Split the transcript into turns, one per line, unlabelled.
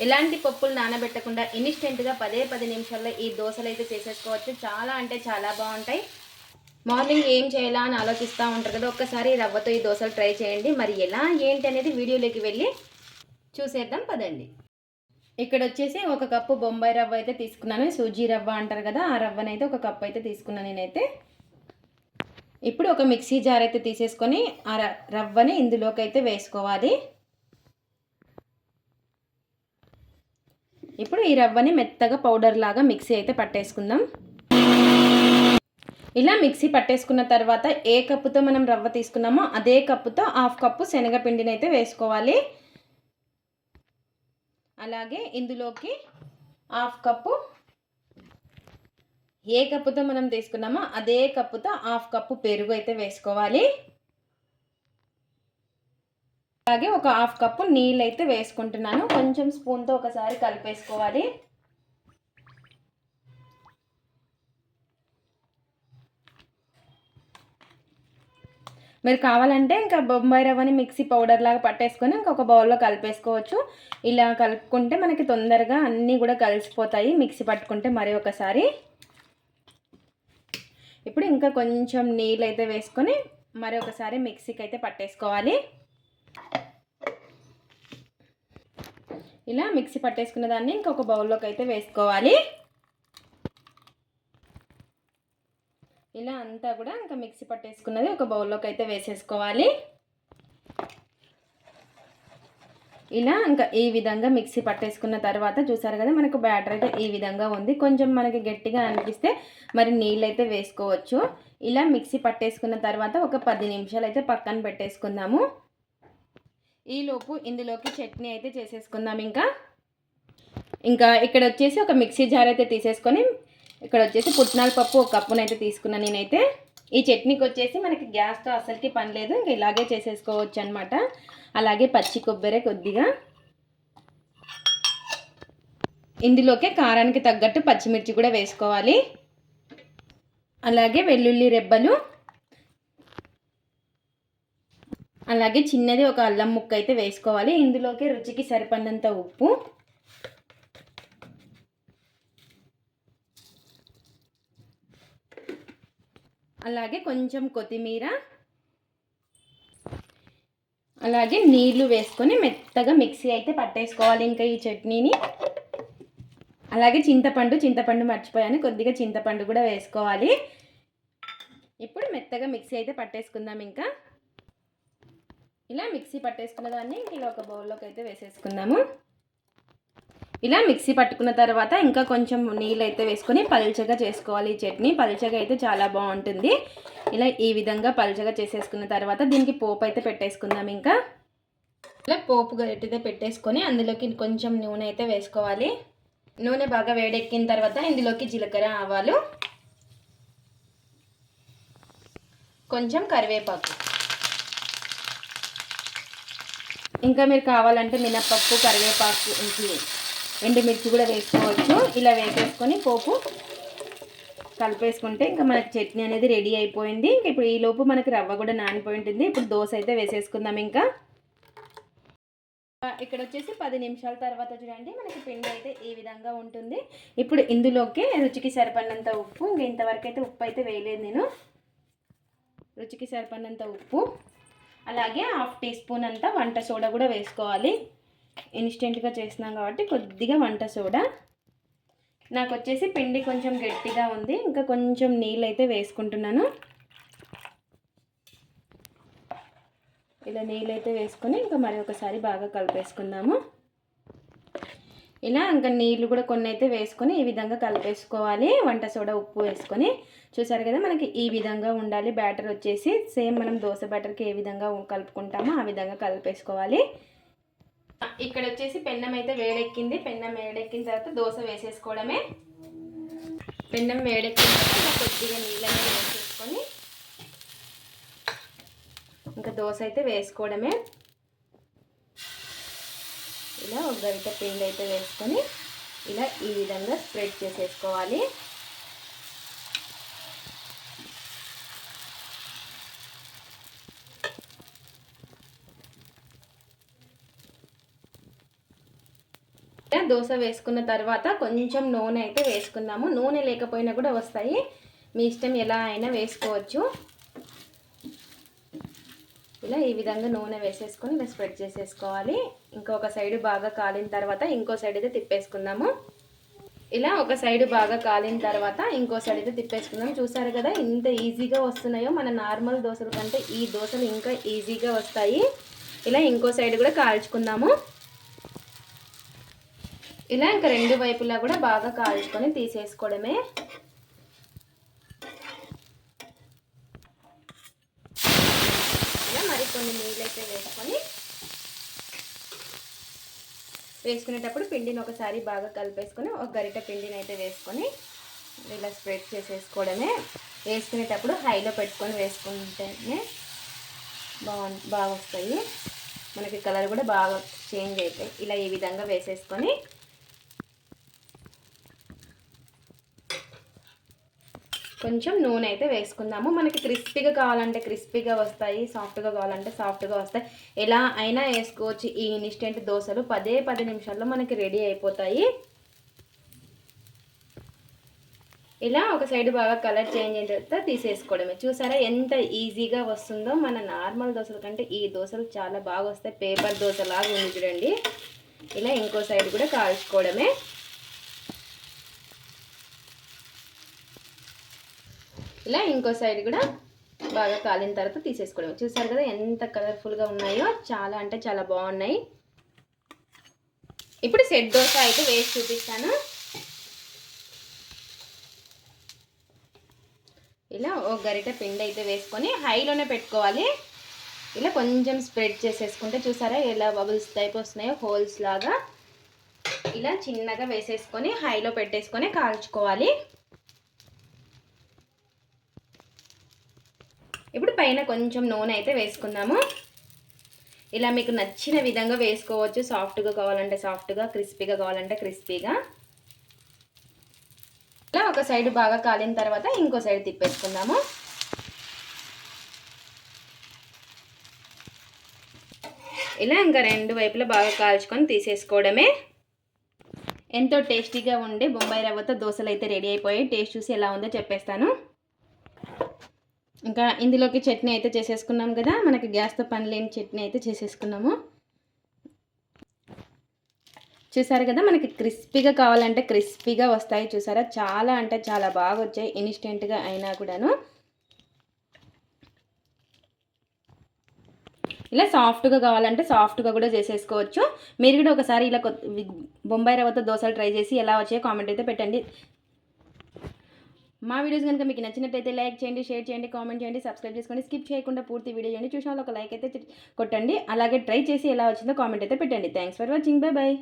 ఎలాంటి పప్పులు నానబెట్టకుండా ఇన్స్టెంట్గా పదే పది నిమిషాల్లో ఈ దోశలు అయితే చేసేసుకోవచ్చు. చాలా అంటే చాలా బాగుంటాయి. మార్నింగ్ ఏం చేయాలా అని ఆలోచిస్తూ ఉంటారు కదా ఒక్కసారి రవ్వతో ఈ దోశలు ట్రై చేయండి. మరి ఎలా ఏంటి అనేది వీడియోలోకి వెళ్ళి చూసేద్దాం పదండి. ఇక్కడ వచ్చేసి ఒక కప్పు బొంబాయి రవ్వ అయితే తీసుకున్నాను. సూజీ రవ్వ అంటారు కదా ఆ రవ్వనైతే ఒక కప్పు అయితే తీసుకున్నాను నేనైతే. ఇప్పుడు ఒక మిక్సీ జార్ అయితే తీసేసుకొని ఆ ర- రవ్వని ఇందులోకి అయితే వేసుకోవాలి. ఇప్పుడు ఈ రవ్వని మెత్తగా పౌడర్ లాగా మిక్సీ అయితే పట్టేసుకుందాం. ఇలా మిక్సీ పట్టేసుకున్న తర్వాత ఏ కప్పుతో మనం రవ్వ తీసుకున్నామో అదే కప్పుతో హాఫ్ కప్పు శనగపిండిని అయితే వేసుకోవాలి. అలాగే ఇందులోకి హాఫ్ కప్పు ఏ కప్పుతో మనం తీసుకున్నామో అదే కప్పుతో హాఫ్ కప్పు పెరుగు అయితే వేసుకోవాలి. అలాగే ఒక హాఫ్ కప్పు నీళ్ళు అయితే వేసుకుంటున్నాను. కొంచెం స్పూన్తో ఒకసారి కలిపేసుకోవాలి. మీరు కావాలంటే ఇంకా బొంబాయి రవ్వని మిక్సీ పౌడర్ లాగా పట్టేసుకొని ఇంకొక బౌల్లో కలిపేసుకోవచ్చు. ఇలా కలుపుకుంటే మనకి తొందరగా అన్నీ కూడా కలిసిపోతాయి. మిక్సీ పట్టుకుంటే మరి ఒకసారి. ఇప్పుడు ఇంకా కొంచెం నీళ్ళు అయితే వేసుకొని మరి ఒకసారి మిక్సీకి అయితే పట్టేసుకోవాలి. ఇలా మిక్సీ పట్టేసుకున్న దాన్ని ఇంకొక బౌల్లోకి అయితే వేసుకోవాలి. ఇలా అంతా కూడా ఇంకా మిక్సీ పట్టేసుకున్నది ఒక బౌల్లోకి అయితే వేసేసుకోవాలి. ఇలా ఇంకా ఈ విధంగా మిక్సీ పట్టేసుకున్న తర్వాత చూసారు కదా మనకు బ్యాటర్ అయితే ఈ విధంగా ఉంది. కొంచెం మనకి గట్టిగా అనిపిస్తే మరి నీళ్ళు అయితే వేసుకోవచ్చు. ఇలా మిక్సీ పట్టేసుకున్న తర్వాత ఒక పది నిమిషాలు అయితే పక్కన పెట్టేసుకుందాము. ఈలోపు ఇందులోకి చట్నీ అయితే చేసేసుకుందాం ఇంకా. ఇంకా ఇక్కడ వచ్చేసి ఒక మిక్సీ జార్ అయితే తీసేసుకొని ఇక్కడ వచ్చేసి పుట్నాల పప్పు ఒక కప్పునైతే తీసుకున్నాను నేనైతే. ఈ చట్నీకి వచ్చేసి మనకి గ్యాస్తో అసలుకి పని లేదు ఇంకా ఇలాగే చేసేసుకోవచ్చు అనమాట అలాగే పచ్చి కొబ్బరి కొద్దిగా. ఇందులోకే కారానికి తగ్గట్టు పచ్చిమిర్చి కూడా వేసుకోవాలి. అలాగే వెల్లుల్లి రెబ్బలు. అలాగే చిన్నది ఒక అల్లం ముక్క అయితే వేసుకోవాలి. ఇందులోకి రుచికి సరిపడినంత ఉప్పు. అలాగే కొంచెం కొత్తిమీర. అలాగే నీళ్ళు వేసుకొని మెత్తగా మిక్సీ అయితే పట్టేసుకోవాలి ఇంకా ఈ చట్నీని. అలాగే చింతపండు చింతపండు మర్చిపోయాను. కొద్దిగా చింతపండు కూడా వేసుకోవాలి. ఇప్పుడు మెత్తగా మిక్సీ అయితే పట్టేసుకుందాం ఇంకా. ఇలా మిక్సీ పట్టేసుకున్న దాన్ని ఇలా ఒక బౌల్లోకి అయితే వేసేసుకుందాము. ఇలా మిక్సీ పట్టుకున్న తర్వాత ఇంకా కొంచెం నీళ్ళు అయితే వేసుకొని పల్చగా చేసుకోవాలి ఈ చట్నీ. పల్చగా అయితే చాలా బాగుంటుంది. ఇలా ఈ విధంగా పల్చగా చేసేసుకున్న తర్వాత దీనికి పోపు అయితే పెట్టేసుకుందాం ఇంకా. ఇలా పోపు గట్టిదే పెట్టేసుకొని అందులోకి కొంచెం నూనె అయితే వేసుకోవాలి. నూనె బాగా వేడెక్కిన తర్వాత ఇందులోకి జీలకర్ర ఆవాలు కొంచెం కరివేపాకు. ఇంకా మీరు కావాలంటే మినప్పప్పు కరివేపాకు ఇంకి ఎండుమిర్చి కూడా వేసుకోవచ్చు. ఇలా వేసేసుకొని పోపు కలిపేసుకుంటే ఇంకా మనకి చట్నీ అనేది రెడీ అయిపోయింది. ఇంకా ఇప్పుడు ఈ లోపు మనకి రవ్వ కూడా నానిపోయి ఉంటుంది. ఇప్పుడు దోశ అయితే వేసేసుకుందాం ఇంకా. ఇక్కడ వచ్చేసి పది నిమిషాల తర్వాత చూడండి మనకి పిండి అయితే ఈ విధంగా ఉంటుంది. ఇప్పుడు ఇందులోకి రుచికి సరిపడినంత ఉప్పు ఇంకా ఇంతవరకు అయితే ఉప్పు అయితే వేయలేదు నేను. రుచికి సరిపడినంత ఉప్పు. అలాగే హాఫ్ టీ స్పూన్ అంతా వంట సోడా కూడా వేసుకోవాలి. ఇన్స్టెంట్గా చేసినాం కాబట్టి కొద్దిగా వంట సోడా. నాకు వచ్చేసి పిండి కొంచెం గట్టిగా ఉంది. ఇంకా కొంచెం నీళ్ళు అయితే వేసుకుంటున్నాను. ఇలా నీళ్ళు అయితే వేసుకొని ఇంకా మరి ఒకసారి బాగా కలిపేసుకుందాము. ఇలా ఇంకా నీళ్ళు కూడా కొన్ని అయితే వేసుకొని ఈ విధంగా కలిపేసుకోవాలి. వంట సోడా ఉప్పు వేసుకొని. చూసారు కదా మనకి ఈ విధంగా ఉండాలి. బ్యాటర్ వచ్చేసి సేమ్ మనం దోశ బ్యాటర్కి ఏ విధంగా కలుపుకుంటామో ఆ విధంగా కలిపేసుకోవాలి. ఇక్కడ వచ్చేసి పెన్నం అయితే వేడెక్కింది. పెన్నం వేడెక్కిన తర్వాత దోశ వేసేసుకోవడమే. పెన్నం వేడెక్కిన తర్వాత కొద్దిగా నీళ్ళని వేసేసుకొని ఇంకా దోశ అయితే వేసుకోవడమే. ఇలా ఒక గరిట పిండి అయితే వేసుకొని ఇలా ఈ విధంగా స్ప్రెడ్ చేసేసుకోవాలి. దోశ వేసుకున్న తర్వాత కొంచెం నూనె అయితే వేసుకుందాము. నూనె లేకపోయినా కూడా వస్తాయి. మీ ఇష్టం ఎలా అయినా వేసుకోవచ్చు. ఇలా ఈ విధంగా నూనె వేసేసుకొని ఇలా స్ప్రెడ్ చేసేసుకోవాలి. ఇంకొక సైడ్ బాగా కాలిన తర్వాత ఇంకో సైడ్ అయితే తిప్పేసుకుందాము. ఇలా ఒక సైడ్ బాగా కాలిన తర్వాత ఇంకో సైడ్ అయితే తిప్పేసుకుందాం చూసారు కదా ఇంత ఈజీగా వస్తున్నాయో మన నార్మల్ దోశల కంటే ఈ దోశలు ఇంకా ఈజీగా వస్తాయి. ఇలా ఇంకో సైడ్ కూడా కాల్చుకుందాము. ఇలా ఇంకా రెండు వైపులా కూడా బాగా కాల్చుకొని తీసేసుకోవడమే. ఇలా మరికొన్ని నీళ్ళు అయితే వేసుకొని వేసుకునేటప్పుడు పిండిని ఒకసారి బాగా కలిపేసుకొని ఒక గరిట పిండిని అయితే వేసుకొని ఇలా స్ప్రెడ్ చేసేసుకోవడమే. వేసుకునేటప్పుడు హైలో పెట్టుకొని వేసుకుంటేనే బాగు బాగా వస్తాయి మనకి కలర్ కూడా బాగా చేంజ్ అవుతాయి ఇలా ఈ విధంగా వేసేసుకొని కొంచెం నూనె అయితే వేసుకుందాము. మనకి క్రిస్పీగా కావాలంటే క్రిస్పీగా వస్తాయి సాఫ్ట్గా కావాలంటే సాఫ్ట్గా వస్తాయి. ఎలా అయినా వేసుకోవచ్చు. ఈ ఇన్స్టెంట్ దోశలు పదే పది నిమిషాల్లో మనకి రెడీ అయిపోతాయి. ఇలా ఒక సైడ్ బాగా కలర్ చేంజ్ అయిన తర్వాత తీసేసుకోవడమే. చూసారా ఎంత ఈజీగా వస్తుందో? మన నార్మల్ దోశల కంటే ఈ దోశలు చాలా బాగా వస్తాయి. పేపర్ దోశలాగా ఉంది చూడండి. ఇలా ఇంకో సైడ్ కూడా కాల్చుకోవడమే. ఇలా ఇంకో సైడ్ కూడా బాగా కాలిన తర్వాత తీసేసుకోవడం చూసారు కదా ఎంత కలర్ఫుల్గా ఉన్నాయో చాలా అంటే చాలా బాగున్నాయి. ఇప్పుడు సెట్ దోశ అయితే వేసి చూపిస్తాను. ఇలా ఓ గరిట పిండి అయితే వేసుకొని హైలోనే పెట్టుకోవాలి. ఇలా కొంచెం స్ప్రెడ్ చేసేసుకుంటే చూసారా ఎలా బబుల్స్ టైప్ వస్తున్నాయో హోల్స్ లాగా. ఇలా చిన్నగా వేసేసుకొని హైలో పెట్టేసుకొని కాల్చుకోవాలి. ఇప్పుడు పైన కొంచెం నూనె అయితే వేసుకుందాము. ఇలా మీకు నచ్చిన విధంగా వేసుకోవచ్చు. సాఫ్ట్గా కావాలంటే సాఫ్ట్గా క్రిస్పీగా కావాలంటే క్రిస్పీగా. ఇలా ఒక సైడ్ బాగా కాలిన తర్వాత ఇంకో సైడ్ తిప్పేసుకుందాము. ఇలా ఇంకా రెండు వైపులా బాగా కాల్చుకొని తీసేసుకోవడమే. ఎంతో టేస్టీగా ఉండే బొంబాయి రవ్వతో దోశలు అయితే రెడీ అయిపోయి టేస్ట్ చూసి ఎలా ఉందో చెప్పేస్తాను. ఇంకా ఇందులోకి చట్నీ అయితే చేసేసుకున్నాం కదా మనకి గ్యాస్తో పని లేని చట్నీ అయితే చేసేసుకున్నాము. చూసారు కదా మనకి క్రిస్పీగా కావాలంటే క్రిస్పీగా వస్తాయి చూసారా? చాలా అంటే చాలా బాగా వచ్చాయి ఇన్స్టెంట్గా అయినా కూడాను. ఇలా సాఫ్ట్గా కావాలంటే సాఫ్ట్గా కూడా చేసేసుకోవచ్చు. మీరు కూడా ఒకసారి ఇలా బొంబాయి రవ్వతో దోశలు ట్రై చేసి ఎలా వచ్చాయో కామెంట్ అయితే పెట్టండి. మా వీడియోస్ కనుక మీకు నచ్చినట్టయితే లైక్ చేయండి షేర్ చేయండి కామెంట్ చేయండి సబ్స్క్రైబ్ చేసుకోండి. స్కిప్ చేయకుండా పూర్తి వీడియో చేయండి చూసిన ఒక లైక్ అయితే కొట్టండి. అలాగే ట్రై చేసి ఎలా వచ్చిందో కామెంట్ అయితే పెట్టండి. Thanks for watching bye bye